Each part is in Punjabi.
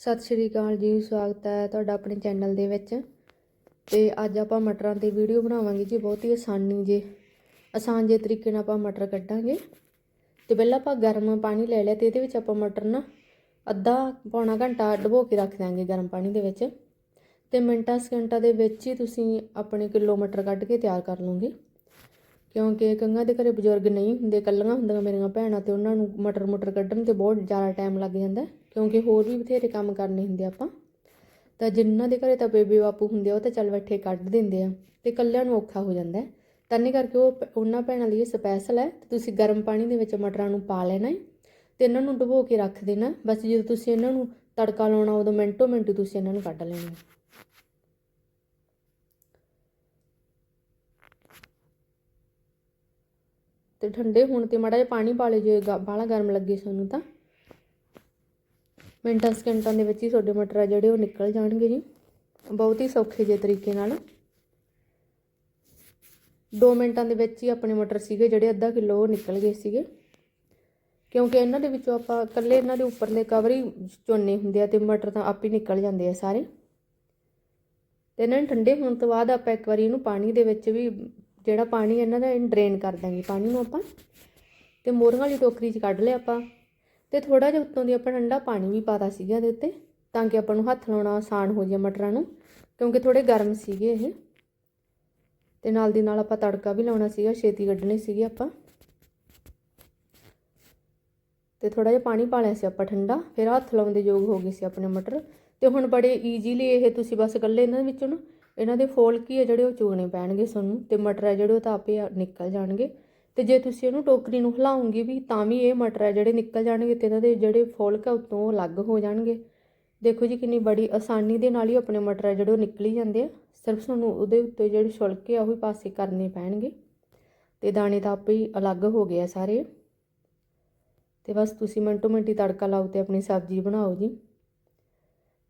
ਸਤਿ ਸ਼੍ਰੀ ਅਕਾਲ ਜੀ ਸਵਾਗਤ ਹੈ ਤੁਹਾਡਾ ਆਪਣੇ ਚੈਨਲ ਦੇ ਵਿੱਚ। ਤੇ ਅੱਜ ਆਪਾਂ ਮਟਰਾਂ ਤੇ ਵੀਡੀਓ ਬਣਾਵਾਂਗੇ ਜੀ ਬਹੁਤ ਹੀ ਆਸਾਨੀ ਜੇ ਆਸਾਨ ਜੇ ਤਰੀਕੇ ਨਾਲ ਆਪਾਂ ਮਟਰ ਕੱਢਾਂਗੇ। ਤੇ ਪਹਿਲਾਂ ਆਪਾਂ ਗਰਮ ਪਾਣੀ ਲੈ ਲਿਆ ਤੇ ਇਹਦੇ ਵਿੱਚ ਆਪਾਂ ਮਟਰ ਨਾ ਅੱਧਾ ਪੌਣਾ ਘੰਟਾ ਡਬੋ ਕੇ ਰੱਖ ਦਾਂਗੇ ਗਰਮ ਪਾਣੀ ਦੇ ਵਿੱਚ। ਤੇ ਮਿੰਟਾਂ ਸਕਿੰਟਾਂ ਦੇ ਵਿੱਚ ਹੀ ਤੁਸੀਂ ਆਪਣੇ ਕਿਲੋ ਮਟਰ ਕੱਢ ਕੇ ਤਿਆਰ ਕਰ ਲਓਗੇ। ਕਿਉਂਕਿ ਕੰਗਾਂ ਦੇ ਘਰੇ ਬਜ਼ੁਰਗ ਨਹੀਂ ਹੁੰਦੇ ਕੱਲੀਆਂ ਹੁੰਦੀਆਂ ਮੇਰੀਆਂ ਭੈਣਾਂ ਤੇ ਉਹਨਾਂ ਨੂੰ ਮਟਰ ਮਟਰ ਕੱਢਣ ਤੇ ਬਹੁਤ ਜ਼ਿਆਦਾ ਟਾਈਮ ਲੱਗ ਜਾਂਦਾ। ਹੈ, ਕਿਉਂਕਿ ਹੋਰ ਵੀ ਬਥੇਰੇ ਕੰਮ ਕਰਨੇ ਹੁੰਦੇ ਆਪਾਂ। ਤਾਂ ਜਿਨ੍ਹਾਂ ਦੇ ਘਰੇ ਤਾਂ ਬੇਬੇ ਬਾਪੂ ਹੁੰਦੇ ਆ, ਉਹ ਤਾਂ ਚੱਲ ਬੈਠੇ ਕੱਢ ਦਿੰਦੇ ਆ ਤੇ ਕੱਲਿਆਂ ਨੂੰ ਔਖਾ ਹੋ ਜਾਂਦਾ ਹੈ। ਤਾਂ ਨਹੀਂ ਕਰਕੇ ਉਹ ਉਹਨਾਂ ਭੈਣਾਂ ਲਈ ਸਪੈਸ਼ਲ ਹੈ ਤੇ ਤੁਸੀਂ ਗਰਮ ਪਾਣੀ ਦੇ ਵਿੱਚ ਮਟਰਾਂ ਨੂੰ ਪਾ ਲੈਣਾ ਹੈ ਤੇ ਇਹਨਾਂ ਨੂੰ ਡੁਬੋ ਕੇ ਰੱਖ ਦੇਣਾ ਬਸ ਜਦੋਂ ਤੁਸੀਂ ਇਹਨਾਂ ਨੂੰ ਤੜਕਾ ਲਾਉਣਾ, ਉਦੋਂ ਮਿੰਟੋ ਮਿੰਟ ਤੁਸੀਂ ਇਹਨਾਂ ਨੂੰ ਕੱਢ ਲੈਣਾ ਹੈ। ਤੇ ਠੰਡੇ ਹੋਣ ਤੇ ਮਾੜਾ ਜਿਹਾ ਪਾਣੀ ਪਾ ਲਿਓ ਜੇ ਬਾਹਲਾ ਗਰਮ ਲੱਗੇ ਤੁਹਾਨੂੰ ਤਾਂ। ਮਿੰਟਾਂ ਸਕਿੰਟਾਂ ਦੇ ਵਿੱਚ ਹੀ ਤੁਹਾਡੇ ਮਟਰ ਆ ਜਿਹੜੇ ਉਹ ਨਿਕਲ ਜਾਣਗੇ ਜੀ। ਬਹੁਤ ਹੀ ਸੌਖੇ ਜੇ ਤਰੀਕੇ ਨਾਲ। 2 ਮਿੰਟਾਂ ਦੇ ਵਿੱਚ ਹੀ ਆਪਣੇ ਮਟਰ ਸੀਗੇ ਜਿਹੜੇ ਅੱਧਾ ਕਿਲੋ ਉਹ ਨਿਕਲ ਗਏ ਸੀਗੇ। ਕਿਉਂਕਿ ਇਹਨਾਂ ਦੇ ਵਿੱਚੋਂ ਆਪਾਂ ਇਕੱਲੇ ਇਹਨਾਂ ਦੇ ਉੱਪਰ ਦੇ ਕਵਰ ਹੀ ਚੋਨੇ ਹੁੰਦੇ ਆ ਤੇ ਮਟਰ ਤਾਂ ਆਪ ਹੀ ਨਿਕਲ ਜਾਂਦੇ ਆ ਸਾਰੇ। ਤੇ ਇਹਨਾਂ ਨੂੰ ਠੰਡੇ ਹੋਣ ਤੋਂ ਬਾਅਦ ਆਪਾਂ ਇੱਕ ਵਾਰੀ ਇਹਨੂੰ ਪਾਣੀ ਦੇ ਵਿੱਚ ਵੀ ਜਿਹੜਾ ਪਾਣੀ ਇਹਨਾਂ ਦਾ ਡਰੇਨ ਕਰ ਦਾਂਗੇ ਪਾਣੀ ਨੂੰ ਆਪਾਂ ਤੇ ਮੋਰਾਂ ਵਾਲੀ ਟੋਕਰੀ 'ਚ ਕੱਢ ਲਿਆ ਆਪਾਂ। ਤੇ ਥੋੜਾ ਜਿਹਾ ਉੱਤੋਂ ਦੀ ਆਪਾਂ ਠੰਡਾ ਪਾਣੀ ਵੀ ਪਾਤਾ ਸੀਗਾ ਇਹਦੇ ਉੱਤੇ, ਤਾਂ ਕਿ ਆਪਾਂ ਨੂੰ ਹੱਥ ਲਾਉਣਾ ਆਸਾਨ ਹੋ ਜਾਏ ਮਟਰਾਂ ਨੂੰ, ਕਿਉਂਕਿ ਥੋੜੇ ਗਰਮ ਸੀਗੇ ਇਹ। ਤੇ ਨਾਲ ਦੀ ਨਾਲ ਆਪਾਂ ਤੜਕਾ ਵੀ ਲਾਉਣਾ ਸੀਗਾ, ਛੇਤੀ ਕੱਢਣੇ ਸੀਗੇ ਆਪਾਂ। ਤੇ ਥੋੜਾ ਜਿਹਾ ਪਾਣੀ ਪਾ ਲਿਆ ਸੀ ਆਪਾਂ ਠੰਡਾ, ਫਿਰ ਹੱਥ ਲਾਉਣ ਦੇ ਯੋਗ ਹੋ ਗਏ ਸੀ ਆਪਣੇ ਮਟਰ। ਤੇ ਹੁਣ ਬੜੇ ਈਜ਼ੀਲੀ ਇਹ ਤੁਸੀਂ ਬਸ ਇਕੱਲੇ ਇਹਨਾਂ ਵਿੱਚੋਂ ਨਾ, ਇਹਨਾਂ ਦੇ ਫੋਲ ਕੀ ਹੈ ਜਿਹੜੇ ਉਹ ਚੁਗਣੇ ਪੈਣਗੇ ਤੁਹਾਨੂੰ ਤੇ ਮਟਰ ਹੈ ਜਿਹੜੇ ਉਹ ਤਾਂ ਆਪੇ ਨਿਕਲ ਜਾਣਗੇ। ਤੇ ਜੇ ਤੁਸੀਂ ਇਹਨੂੰ ਟੋਕਰੀ ਨੂੰ ਹਿਲਾਉਂਗੇ ਵੀ ਤਾਂ ਵੀ ਇਹ ਮਟਰ ਹੈ ਜਿਹੜੇ ਨਿਕਲ ਜਾਣਗੇ ਤੇ ਇਹਨਾਂ ਦੇ ਜਿਹੜੇ ਫੋਲਕ ਆ ਉਤੋਂ ਉਹ ਅਲੱਗ ਹੋ ਜਾਣਗੇ। ਦੇਖੋ ਜੀ ਕਿੰਨੀ ਬੜੀ ਆਸਾਨੀ ਦੇ ਨਾਲ ਹੀ ਆਪਣੇ ਮਟਰ ਆ ਜਿਹੜੇ ਉਹ ਨਿਕਲੀ ਜਾਂਦੇ ਆ। ਸਿਰਫ ਤੁਹਾਨੂੰ ਉਹਦੇ ਉੱਤੇ ਜਿਹੜੇ ਛੁਲਕੇ ਆ, ਉਹ ਹੀ ਪਾਸੇ ਕਰਨੇ ਪੈਣਗੇ। ਤੇ ਦਾਣੇ ਤਾਂ ਆਪੇ ਹੀ ਅਲੱਗ ਹੋ ਗਏ ਆ ਸਾਰੇ। ਤੇ ਬਸ ਤੁਸੀਂ ਮਿੰਟੋ ਮਿੰਟੀ ਤੜਕਾ ਲਾਓ ਤੇ ਆਪਣੀ ਸਬਜ਼ੀ ਬਣਾਓ ਜੀ।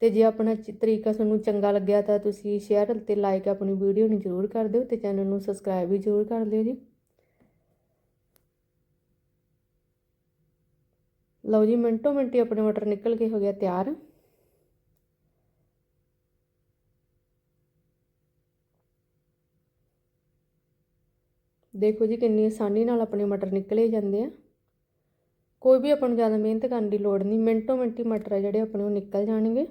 ਤੇ ਜੇ ਆਪਣਾ ਤਰੀਕਾ ਤੁਹਾਨੂੰ ਚੰਗਾ ਲੱਗਿਆ ਤਾਂ ਤੁਸੀਂ ਸ਼ੇਅਰ ਤੇ ਲਾਈਕ ਆਪਣੀ ਵੀਡੀਓ ਨੂੰ ਜ਼ਰੂਰ ਕਰ ਦਿਓ ਤੇ ਚੈਨਲ ਨੂੰ ਸਬਸਕ੍ਰਾਈਬ ਵੀ ਜ਼ਰੂਰ ਕਰ ਲਿਓ ਜੀ। ਲਓ ਜੀ, ਮਿੰਟੋ ਮਿੰਟੀ ਆਪਣੇ ਮਟਰ ਨਿਕਲ ਕੇ ਹੋ ਗਿਆ ਤਿਆਰ। ਦੇਖੋ ਜੀ, ਕਿੰਨੀ ਆਸਾਨੀ ਨਾਲ ਆਪਣੇ ਮਟਰ ਨਿਕਲੇ ਜਾਂਦੇ ਆ। ਕੋਈ ਵੀ ਆਪਾਂ ਨੂੰ ਜ਼ਿਆਦਾ ਮਿਹਨਤ ਕਰਨ ਦੀ ਲੋੜ ਨਹੀਂ, ਮਿੰਟੋ ਮਿੰਟੀ ਮਟਰ ਆ ਜਿਹੜੇ ਆਪਣੇ ਉਹ ਨਿਕਲ ਜਾਣਗੇ।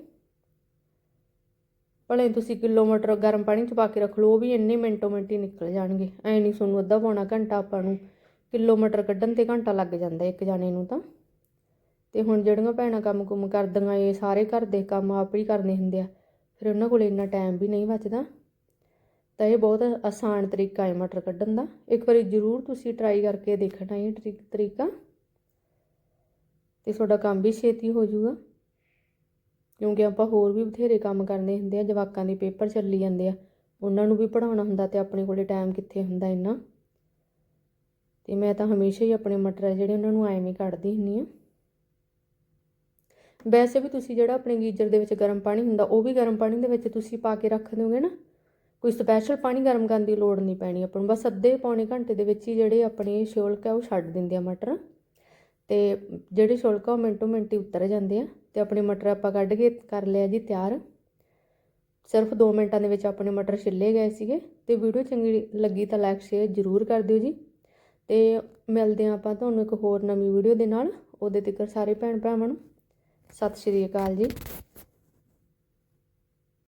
ਭਲੇ ਤੁਸੀਂ ਕਿਲੋ ਮਟਰ ਗਰਮ ਪਾਣੀ 'ਚ ਪਾ ਕੇ ਰੱਖ ਲਓ, ਉਹ ਵੀ ਇੰਨੇ ਮਿੰਟੋ ਮਿੰਟੀ ਨਿਕਲ ਜਾਣਗੇ। ਐ ਨਹੀਂ ਤੁਹਾਨੂੰ ਅੱਧਾ ਪੌਣਾ ਘੰਟਾ ਆਪਾਂ ਨੂੰ ਕਿਲੋ ਮਟਰ ਕੱਢਣ ਤੇ ਘੰਟਾ ਲੱਗ ਜਾਂਦਾ ਇੱਕ ਜਾਣੇ ਨੂੰ ਤਾਂ। ਤੇ ਹੁਣ ਜਿਹੜੀਆਂ ਭੈਣਾਂ ਕੰਮ ਕੁਮ ਕਰਦੀਆਂ, ਇਹ ਸਾਰੇ ਘਰ ਦੇ ਕੰਮ ਆਪ ਹੀ ਕਰਨੇ ਹੁੰਦੇ ਆ। ਫਿਰ ਉਹਨਾਂ ਕੋਲ ਇੰਨਾ ਟਾਈਮ ਵੀ ਨਹੀਂ ਬਚਦਾ। ਤਾਂ ਇਹ ਬਹੁਤ ਆਸਾਨ ਤਰੀਕਾ ਹੈ ਮਟਰ ਕੱਢਣ ਦਾ। ਇੱਕ ਵਾਰੀ ਜ਼ਰੂਰ ਤੁਸੀਂ ਟਰਾਈ ਕਰਕੇ ਦੇਖਣਾ ਇਹ ਤਰੀ- ਤਰੀਕਾ। ਤੇ ਤੁਹਾਡਾ ਕੰਮ ਵੀ ਛੇਤੀ ਹੋ ਜਾਊਗਾ। ਕਿਉਂਕਿ ਆਪਾਂ ਹੋਰ ਵੀ ਬਥੇਰੇ ਕੰਮ ਕਰਨੇ ਹੁੰਦੇ ਆ, ਜਵਾਕਾਂ ਦੇ ਪੇਪਰ ਚੱਲੀ ਜਾਂਦੇ ਆ। ਉਹਨਾਂ ਨੂੰ ਵੀ ਪੜ੍ਹਾਉਣਾ ਹੁੰਦਾ ਤੇ ਆਪਣੇ ਕੋਲੇ ਟਾਈਮ ਕਿੱਥੇ ਹੁੰਦਾ ਇੰਨਾ। ਤੇ ਮੈਂ ਤਾਂ ਹਮੇਸ਼ਾ ਹੀ ਆਪਣੇ ਮਟਰ ਆ ਜਿਹੜੇ ਉਹਨਾਂ ਨੂੰ ਐਵੇਂ ਹੀ ਕੱਢਦੀ ਹੁੰਦੀ ਆ ਵੈਸੇ ਵੀ ਤੁਸੀਂ ਜਿਹੜਾ ਆਪਣੇ ਗੀਜ਼ਰ ਦੇ ਵਿੱਚ ਗਰਮ ਪਾਣੀ ਹੁੰਦਾ, ਉਹ ਵੀ ਗਰਮ ਪਾਣੀ ਦੇ ਵਿੱਚ ਤੁਸੀਂ ਪਾ ਕੇ ਰੱਖ ਦਿਓਗੇ ਨਾ। ਕੋਈ ਸਪੈਸ਼ਲ ਪਾਣੀ ਗਰਮ ਕਰਨ ਦੀ ਲੋੜ ਨਹੀਂ ਪੈਣੀ ਆਪਾਂ ਨੂੰ, ਬਸ ਅੱਧੇ ਪੌਣੇ ਘੰਟੇ ਦੇ ਵਿੱਚ ਹੀ ਜਿਹੜੇ ਆਪਣੇ ਛਿਲਕ ਆ ਉਹ ਛੱਡ ਦਿੰਦੇ ਆ ਮਟਰ। ਤੇ ਜਿਹੜੇ ਛਿਲਕ ਆ ਉਹ ਮਿੰਟੋ ਮਿੰਟ ਹੀ ਉਤਰ ਜਾਂਦੇ ਆ ਤੇ ਆਪਣੇ ਮਟਰ ਆਪਾਂ ਕੱਢ ਕੇ ਕਰ ਲਿਆ ਜੀ ਤਿਆਰ। ਸਿਰਫ 2 ਮਿੰਟਾਂ ਦੇ ਵਿੱਚ ਆਪਣੇ ਮਟਰ ਛਿੱਲੇ ਗਏ ਸੀਗੇ ਤੇ ਵੀਡੀਓ ਚੰਗੀ ਲੱਗੀ ਤਾਂ ਲਾਈਕ ਸ਼ੇਅਰ ਜ਼ਰੂਰ ਕਰ ਦਿਓ ਜੀ। ਤੇ ਮਿਲਦੇ ਆ ਆਪਾਂ ਤੁਹਾਨੂੰ ਇੱਕ ਹੋਰ ਨਵੀਂ ਵੀਡੀਓ ਦੇ ਨਾਲ, ਉਹਦੇ ਤੱਕ ਸਾਰੇ ਭੈਣ ਭਰਾਵਾਂ ਨੂੰ। ਸਤਿ ਸ਼੍ਰੀ ਅਕਾਲ ਜੀ।